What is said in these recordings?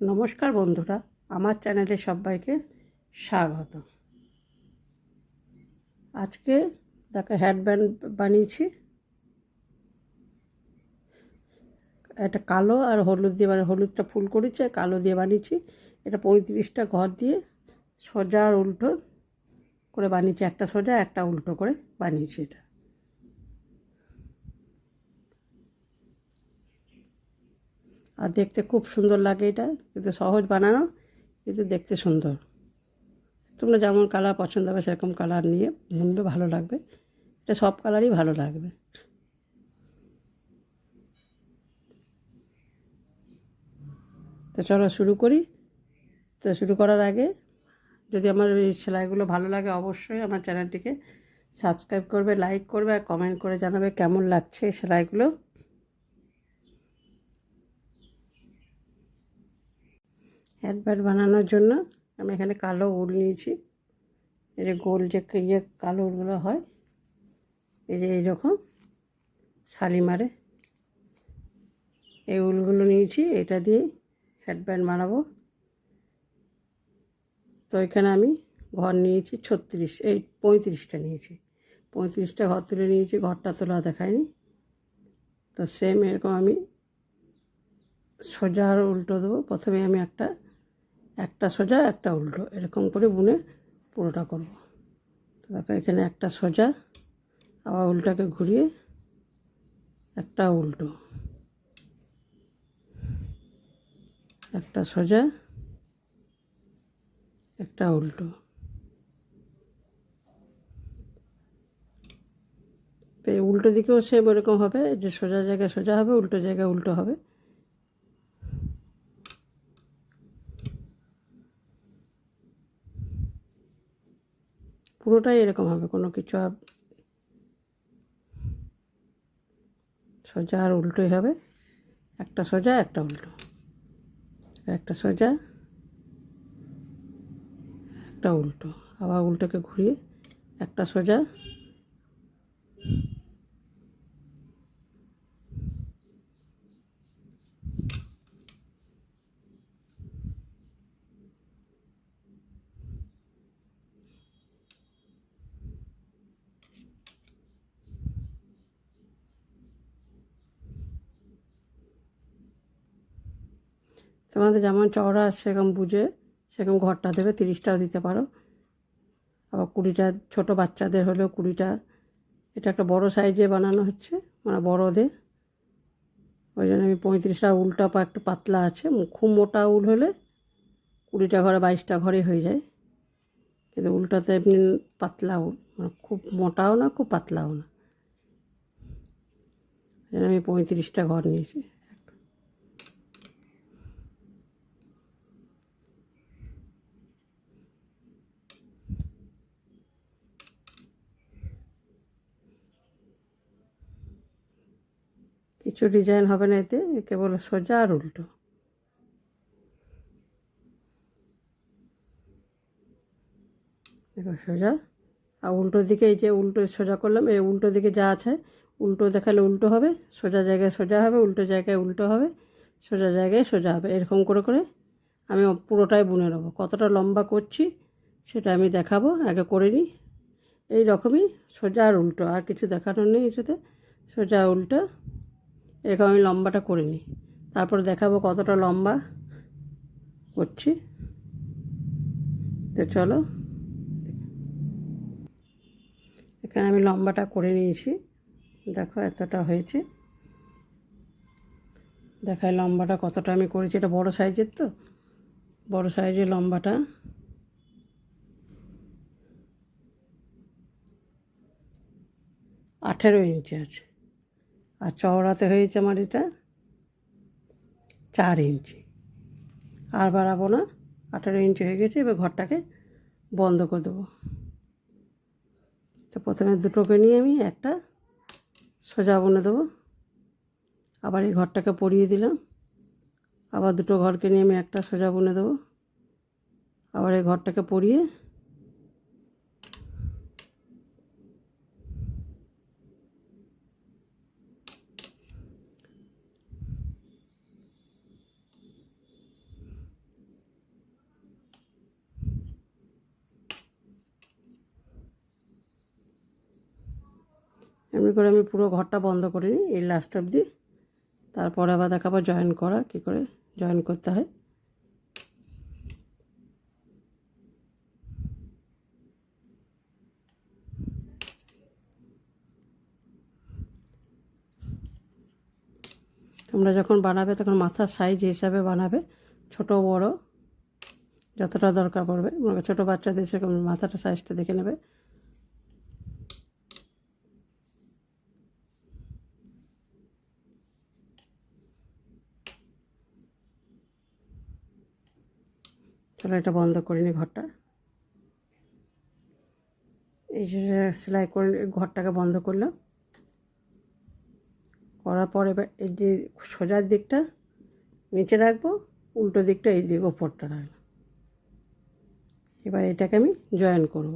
নমস্কার বন্ধুরা, আমার চ্যানেলে সবাইকে স্বাগত। আজকে দেখো হেডব্যান্ড বানিয়েছি। একটা কালো আর হলুদ দিয়ে মানে হলুদটা ফুল করেছি আর কালো দিয়ে বানিয়েছি। এটা পঁয়ত্রিশটা ঘর দিয়ে সোজা আর উল্টো করে বানিয়েছি। একটা সোজা, একটা উল্টো করে বানিয়েছি এটা। আর দেখতে খুব সুন্দর লাগে এটা। কিন্তু সহজ বানানো, কিন্তু দেখতে সুন্দর। তোমরা যেমন কালার পছন্দ হবে, সেরকম কালার নিয়ে বুনবে ভালো লাগবে। এটা সব কালারই ভালো লাগবে। তো চলো শুরু করি। তো শুরু করার আগে যদি আমার এই সেলাইগুলো ভালো লাগে, অবশ্যই আমার চ্যানেলটিকে সাবস্ক্রাইব করবে লাইক করবে, আর কমেন্ট করে জানাবে কেমন লাগছে সেলাইগুলো। হ্যান্ডব্যাগ বানানোর জন্য আমি এখানে কালো উল নিয়েছি। এই যে গোল যে ইয়ে কালো উলগুলো হয়, এই যে এইরকম শালিমারে। এই উলগুলো নিয়েছি, এটা দিয়ে হেডব্যান্ড বানাবো। তো এখানে আমি ঘর নিয়েছি ছত্রিশ, এই পঁয়ত্রিশটা নিয়েছি। পঁয়ত্রিশটা ঘর তুলে নিয়েছি, ঘরটা তোলা দেখায়নি। তো সেম এরকম আমি সোজা আর উল্টো দেবো। প্রথমে আমি একটা একটা সোজা, একটা উল্টো। এরকম করে বুনে পুরোটা করব। দেখো, এখানে একটা সোজা, আবার উল্টাকে ঘুরিয়ে একটা উল্টো। একটা সোজা, একটা উল্টো। উল্টো দিকেও সেম ওরকম হবে, যে সোজা জায়গায় সোজা হবে, উল্টো জায়গায় উল্টো হবে। পুরোটাই এরকম হবে, কোনো কিছু সোজা আর উল্টোই হবে। একটা সোজা, একটা উল্টো। একটা সোজা, একটা উল্টো। আবার উল্টোকে ঘুরিয়ে একটা সোজা তোমাদের যেমন চওড়া, সেরকম বুঝে সেরকম ঘরটা দেবে, তিরিশটাও দিতে পারো। আবার কুড়িটা ছোট বাচ্চাদের হলেও কুড়িটা। এটা একটা বড় সাইজে বানানো হচ্ছে মানে বড়দের ওই জন্য আমি পঁয়ত্রিশটা উলটা পা একটু পাতলা আছে খুব মোটা উল হলে কুড়িটা ঘরে বাইশটা ঘরে হয়ে যায়। কিন্তু উলটাতে এমনি পাতলা উল মানে খুব মোটাও না, খুব পাতলাও না। আমি পঁয়ত্রিশটা ঘর নিয়েছি। কিছু ডিজাইন হবে না এতে কেবল সোজা আর উল্টো। দেখো সোজা। আর উল্টো দিকে এই যে উল্টো সোজা করলাম, এই উল্টো দিকে যা আছে, উল্টো দেখালে উল্টো হবে, সোজা জায়গায় সোজা হবে, উল্টো জায়গায় উল্টো হবে, সোজা জায়গায় সোজা হবে, এরকম করে করে আমি পুরোটাই বুনে নেব। কতটা লম্বা করছি সেটা আমি দেখাবো, আগে করে নিই। এই রকমই সোজা আর উল্টো, আর কিছু দেখানোর নেই এটাতে। সোজা উল্টো। এরকম আমি লম্বাটা করে নিই। তারপর দেখাবো কতটা লম্বা করছি। তো চলো। এখানে আমি লম্বাটা করে নিয়েছি। দেখো এতটা হয়েছে। দেখায় লম্বাটা কতটা আমি করেছি। এটা বড় সাইজের তো? বড় সাইজের লম্বাটা। আঠেরো ইঞ্চি আছে। আর চওড়াতে হয়েছে আমার এটা চার ইঞ্চি। আর বাড়াবো না, আঠেরো ইঞ্চি হয়ে গেছে, এবার ঘরটাকে বন্ধ করে দেবো। তো প্রথমে দুটোকে নিয়ে আমি একটা সোজা বনে দেবো। আবার এই ঘরটাকে পরিয়ে দিলাম। আবার দুটো ঘরকে নিয়ে আমি একটা সোজা বনে দেবো। আবার এই ঘরটাকে পরিয়ে এমনি করে আমি পুরো ঘরটা বন্ধ করে নিই, এই লাস্ট অবধি। তারপরে আবার দেখাবো জয়েন করা, কী করে জয়েন করতে হয়। তোমরা যখন বানাবে তখন মাথার সাইজ হিসাবে বানাবে, ছোট বড়, যতটা দরকার পড়বে। ছোটো বাচ্চাদের সেরকম মাথাটা সাইজটা দেখে নেবে। চলো এটা বন্ধ করে নি ঘরটা। এই যে সেলাই করে ঘরটাকে বন্ধ করলাম। করার পর এবার এই যে সোজার দিকটা নিচে রাখব, উল্টো দিকটা এই দিক ওপরটা রাখলাম এবার এটাকে আমি জয়েন করব।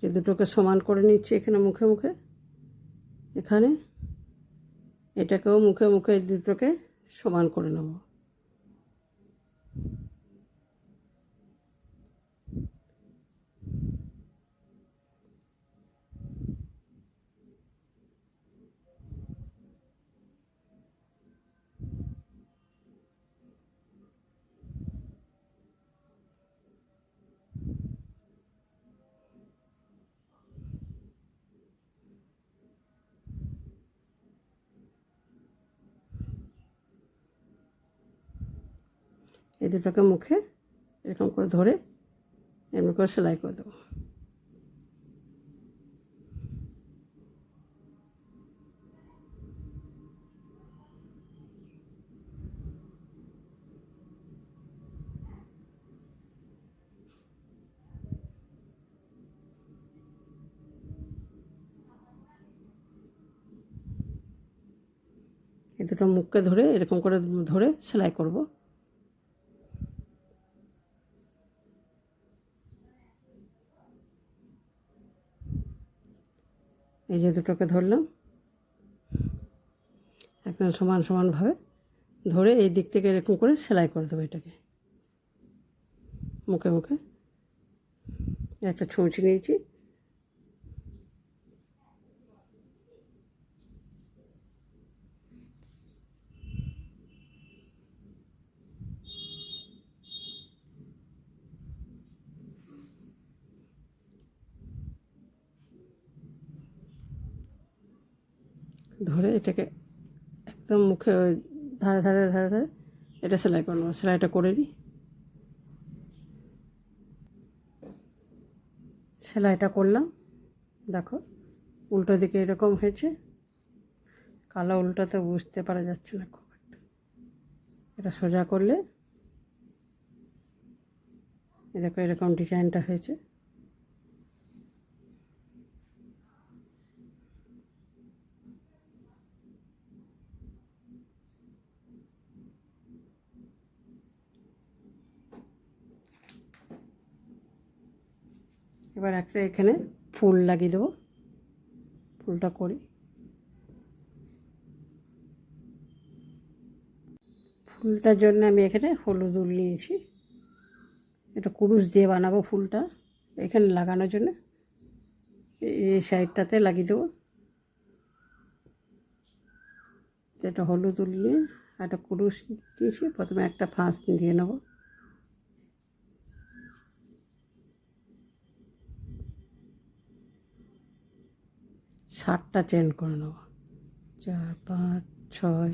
যে দুটোকে সমান করে নিচ্ছি এখানে মুখে মুখে, এখানে এটাকেও মুখে মুখে দুটোকে সমান করে নেব। এই দুটোকে মুখে এরকম করে ধরে এমনি করে সেলাই করে দেবো। এই দুটো মুখকে ধরে এরকম করে ধরে সেলাই করব। এই যে দুটোকে ধরলাম। একদম সমান সমানভাবে ধরে এই দিক থেকে এরকম করে সেলাই করে দেবো এটাকে। মুখে মুখে। একটা ছুঁচি নিয়েছি। ধরে এটাকে একদম মুখে ওই ধারে ধারে ধারে ধারে এটা সেলাই করব, সেলাইটা করে নিই। সেলাইটা করলাম। দেখো, উল্টো দিকে এরকম হয়েছে। কালো উল্টোতে বুঝতে পারা যাচ্ছে না খুব একটা। এটা সোজা করলে এ দেখো এরকম ডিজাইনটা হয়েছে। এবার একটা এখানে ফুল লাগিয়ে দেবো। ফুলটা করি। ফুলটার জন্য আমি এখানে হলুদ উল নিয়েছি। এটা কুরুশ দিয়ে বানাবো ফুলটা। এখানে লাগানোর জন্য এই সাইডটাতে লাগিয়ে দেবো। সেটা হলুদ উল নিয়ে একটা কুরুশ দিয়েছি। প্রথমে একটা ফাঁস দিয়ে নেব। ষাটটা চেন করে নেব। চার, পাঁচ, ছয়,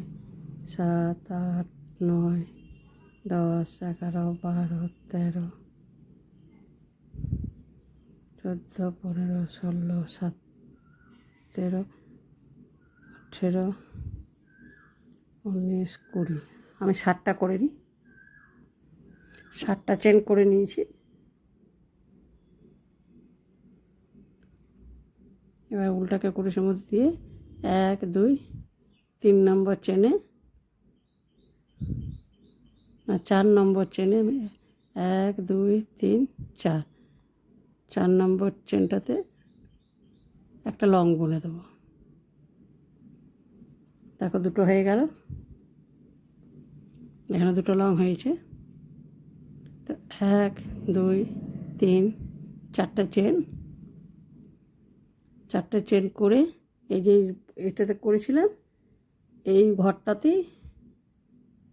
সাত, আট, নয়, দশ, এগারো, বারো, তেরো, চোদ্দ, পনেরো, ষোলো সতেরো আঠেরো, উনিশ, কুড়ি। আমি ষাটটা করে নিই। ষাটটা চেন করে নিয়েছি। এবার উল্টাকে কুরুশের মধ্যে দিয়ে এক, দুই, তিন নম্বর চেনে। না, চার নম্বর চেনে এক, দুই, তিন, চার। চার নম্বর চেনটাতে একটা লং বুনে দেবো। দেখো, দুটো হয়ে গেল। এখানে দুটো লং হয়েছে। তো এক, দুই, তিন, চারটা চেন। চারটে চেন করে এই যে এটাতে করেছিলাম, এই ঘরটাতেই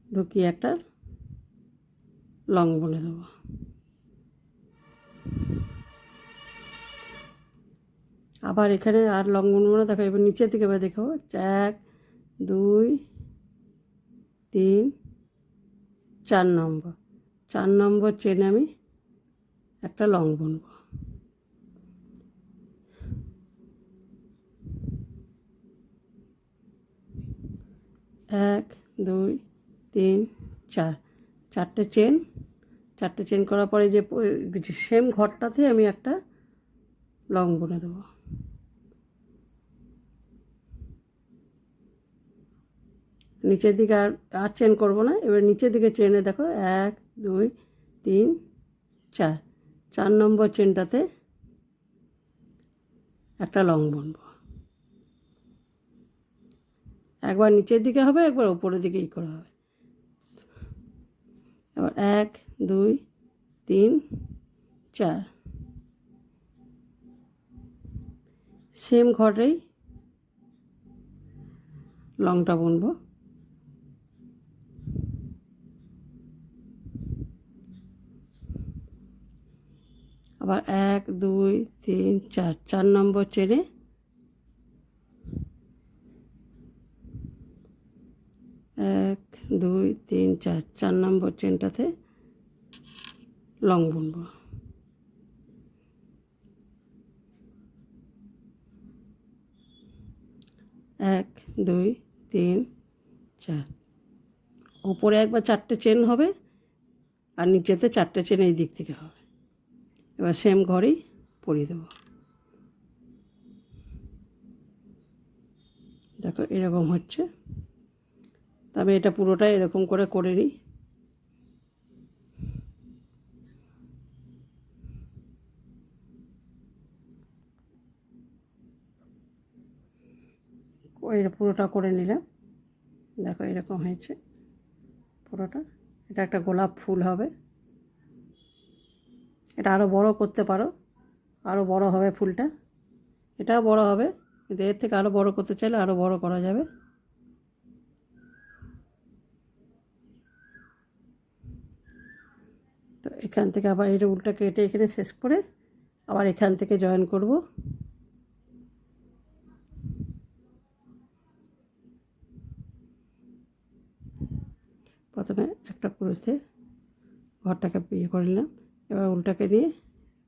ঢুকিয়ে একটা লং বুনে দেবো। আবার এখানে আর লং বুনবো দেখো এবার নিচের দিকে এবার দেখো এক, দুই, তিন, চার নম্বর। চার নম্বর চেনে আমি একটা লং বুনবো। এক, দুই, তিন, চার। চারটে চেন চারটে চেন করার পরে যে সেম ঘরটাতে আমি একটা লং বুনে দেবো। নিচের দিকে আর আর চেন করব না। এবার নিচের দিকে চেনে দেখো, এক, দুই, তিন, চার। চার নম্বর চেনটাতে একটা লং বুনবো। একবার নিচের দিকে হবে, একবার উপরের দিকে ই করা হবে। এবার এক, দুই, তিন, চার। সেম ঘরেই লংটা বুনবো। আবার এক, দুই, তিন, চার চার নম্বর চেনে এক, দুই, তিন, চার চার নম্বর চেনটাতে লং বুনবো এক, দুই, তিন, চার। ওপরে একবার চারটে চেন হবে আর নিচেতে চারটে চেন এই দিক থেকে হবে। এবার সেম ঘরেই পরিয়ে দেবো। দেখো এরকম হচ্ছে। তবে এটা পুরোটাই এরকম করে করে নিই। পুরোটা করে নিলাম। দেখো এরকম হয়েছে পুরোটা। এটা একটা গোলাপ ফুল হবে। এটা আরও বড় করতে পারো। আরও বড় হবে ফুলটা। এটাও বড় হবে। কিন্তু এর থেকে আরও বড় করতে চাইলে আরও বড় করা যাবে তো এখান থেকে আবার এটা উল্টা কেটে এখানে শেষ করে আবার এখান থেকে জয়েন করব। প্রথমে একটা কুরুশে ঘরটাকে ইয়ে করে নিলাম। এবার উল্টাকে নিয়ে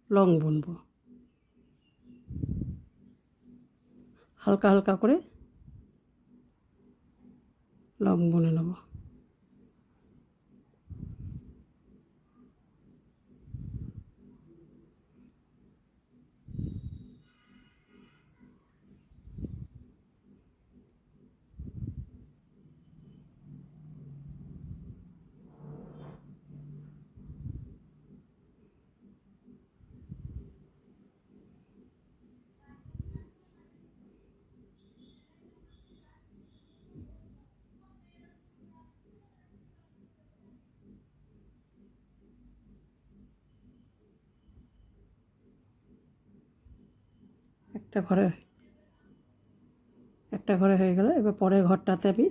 লং বুনবো। হালকা হালকা করে লং বুনে নেব। একটা ঘরে একটা ঘরে হয়ে গেল। এবার পরের ঘরটাতে আমি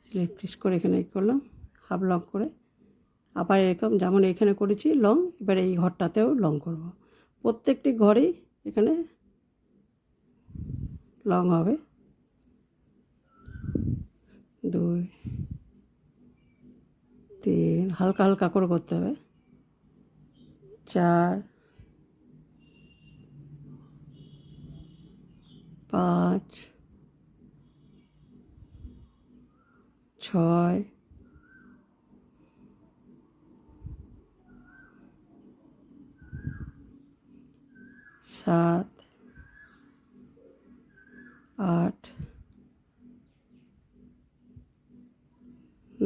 স্লিপ টিস করে এখানে করলাম, হাফ লং করে। আবার এরকম যেমন এখানে করেছি লং, এবার এই ঘরটাতেও লং করব। প্রত্যেকটি ঘরেই এখানে লং হবে। দুই, তিন, হালকা হালকা করে করতে হবে। চার পাঁচ ছয় সাত আট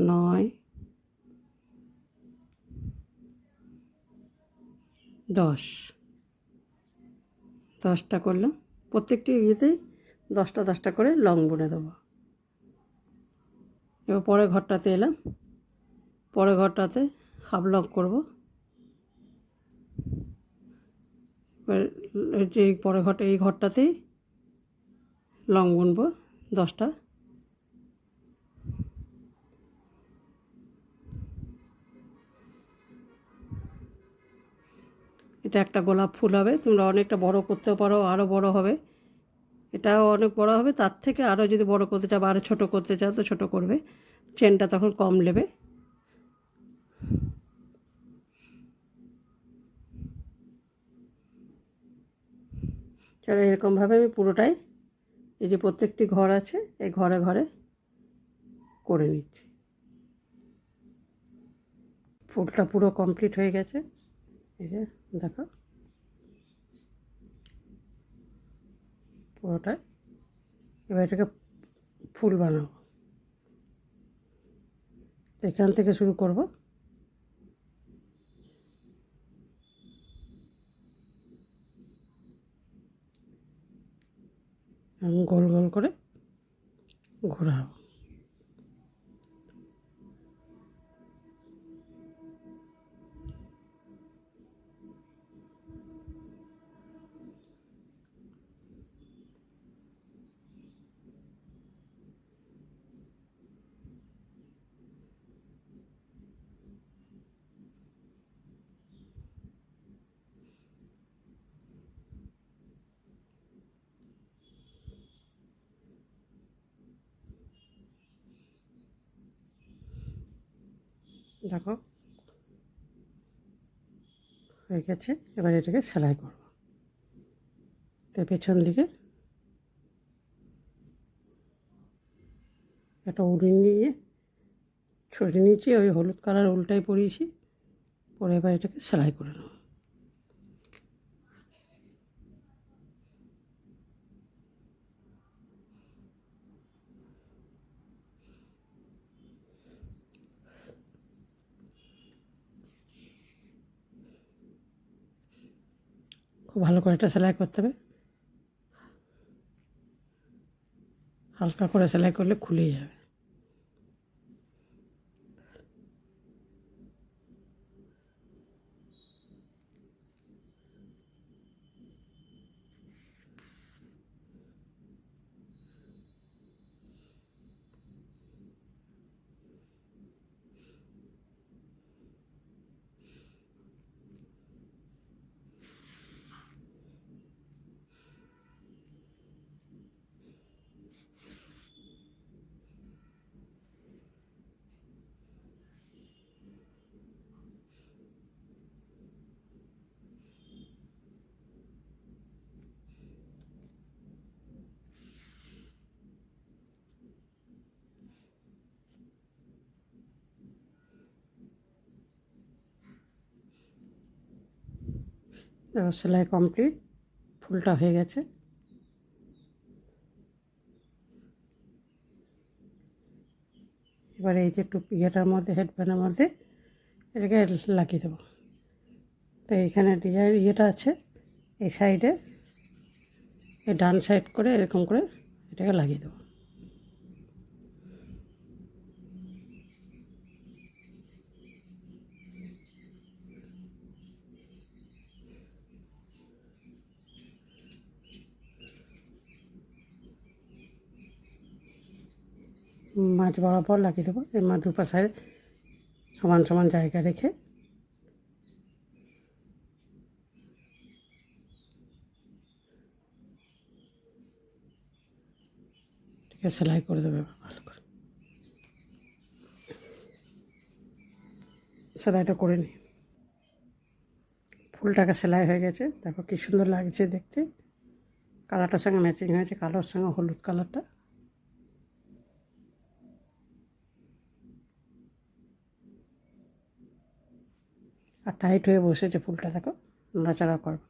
নয় দশ। দশটা করলাম প্রত্যেকটি ইয়েতেই দশটা দশটা করে লং বুনে দেবো। এবার পরের ঘরটাতে এলাম। পরের ঘরটাতে হাফ লং করব। যে পরের ঘরটা, এই ঘরটাতেই লং বুনবো দশটা। এটা একটা গোলাপ ফুল হবে। তোমরা অনেকটা বড় করতেও পারো আরও বড় হবে। এটাও অনেক বড় হবে। তার থেকে আরও যদি বড় করতে চাও বা আরও ছোটো করতে চাও তো ছোটো করবে। চেনটা তখন কম নেবে। চলো এরকমভাবে আমি পুরোটাই এই যে প্রত্যেকটি ঘর আছে, এই ঘরে ঘরে করে নিচ্ছি। ফুলটা পুরো কমপ্লিট হয়ে গেছে। এই যে দেখো। পুরোটাই। এবার এটাকে ফুল বানাবো। এখান থেকে শুরু করব। গোল গোল করে ঘোরাবো। দেখো। হয়ে গেছে। এবার এটাকে সেলাই করব। তো পেছন দিকে একটা উড়ি নিয়ে ছড়িয়ে নিয়েছি ওই হলুদ কালার উল্টাই পরিয়েছি। পরে এবার এটাকে সেলাই করে নেব। খুব ভালো করে একটা সেলাই করতে হবে। হালকা করে সেলাই করলে খুলে যাবে। এবার সেলাই কমপ্লিট ফুলটা হয়ে গেছে। এবার এই যে টুপি ইয়েটার মধ্যে হেডব্যান্ডের মধ্যে, এটাকে লাগিয়ে দেবো। তো এইখানে ডিজাইন ইয়েটা আছে, এই সাইডে এই ডান সাইড করে এরকম করে এটাকে লাগিয়ে দেবো। মাছ বরাবর লাগিয়ে দেবো, এই মাছ দুপাশে সমান সমান জায়গা রেখে। সেলাই করে দেবে ভালো করে। সেলাইটা করে নিই ফুলটাকে সেলাই হয়ে গেছে, দেখো কী সুন্দর লাগছে দেখতে। কালারটার সঙ্গে ম্যাচিং হয়েছে, কালোর সঙ্গে হলুদ কালারটা আর টাইট হয়ে বসেছে ফুলটা দেখো নড়াচড়া করবে